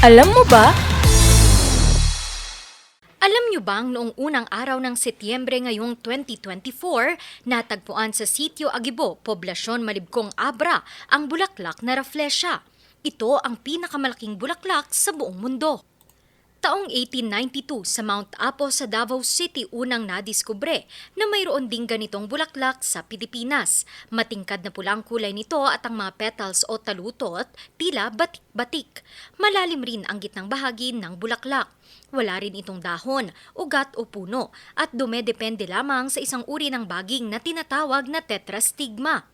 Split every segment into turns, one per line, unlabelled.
Alam mo ba?
Alam niyo bang noong unang araw ng Setyembre ngayong 2024, natagpuan sa sitio Agibo, poblasyon Malibkong Abra, ang bulaklak na Rafflesia. Ito ang pinakamalaking bulaklak sa buong mundo. Taong 1892 sa Mount Apo sa Davao City unang nadiskubre na mayroon ding ganitong bulaklak sa Pilipinas. Matingkad na pulang kulay nito at ang mga petals o talutot tila batik-batik. Malalim rin ang gitnang bahagi ng bulaklak. Wala rin itong dahon, ugat o puno at dumedepende lamang sa isang uri ng baging na tinatawag na tetrastigma.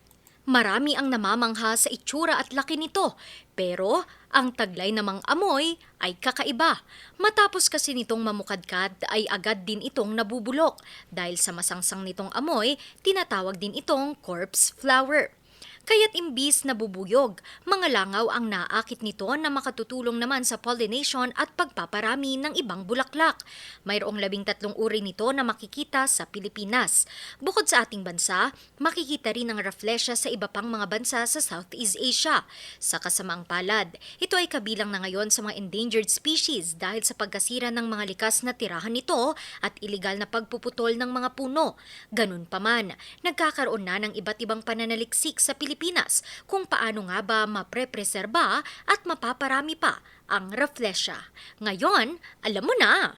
Marami ang namamangha sa itsura at laki nito, pero ang taglay namang amoy ay kakaiba. Matapos kasi nitong mamukadkad ay agad din itong nabubulok. Dahil sa masangsang nitong amoy, tinatawag din itong corpse flower. Kaya't imbis na bubuyog, mga langaw ang naakit nito na makatutulong naman sa pollination at pagpaparami ng ibang bulaklak. Mayroong labing tatlong uri nito na makikita sa Pilipinas. Bukod sa ating bansa, makikita rin ang Rafflesia sa iba pang mga bansa sa Southeast Asia. Sa kasamaang palad, ito ay kabilang na ngayon sa mga endangered species dahil sa pagkasira ng mga likas na tirahan nito at iligal na pagpuputol ng mga puno. Ganun pa man, nagkakaroon na ng iba't ibang pananaliksik sa Pilipinas kung paano nga ba maprepreserba at mapaparami pa ang Rafflesia. Ngayon, alam mo na!